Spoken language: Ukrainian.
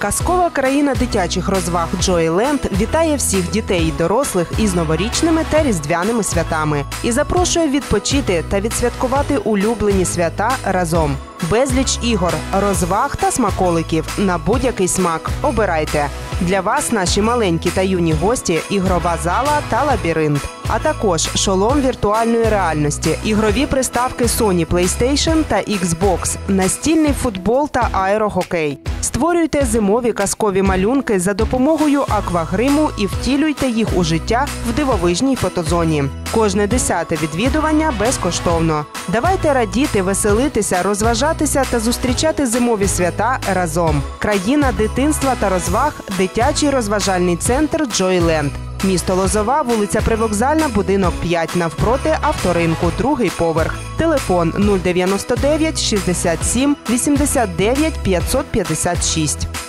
Казкова країна дитячих розваг Джойленд вітає всіх дітей і дорослих із новорічними та різдвяними святами і запрошує відпочити та відсвяткувати улюблені свята разом. Безліч ігор, розваг та смаколиків на будь-який смак. Обирайте для вас наші маленькі та юні гості, ігрова зала та лабіринт. А також шолом віртуальної реальності, ігрові приставки Sony PlayStation та Xbox, настільний футбол та аерохокей. Створюйте зимові казкові малюнки за допомогою аквагриму і втілюйте їх у життя в дивовижній фотозоні. Кожне десяте відвідування безкоштовно. Давайте радіти, веселитися, розважатися та зустрічати зимові свята разом. Країна дитинства та розваг, дитячий розважальний центр Джойленд. Місто Лозова, вулиця Привокзальна, будинок 5, навпроти авторинку, другий поверх. Телефон 099 67 89 556.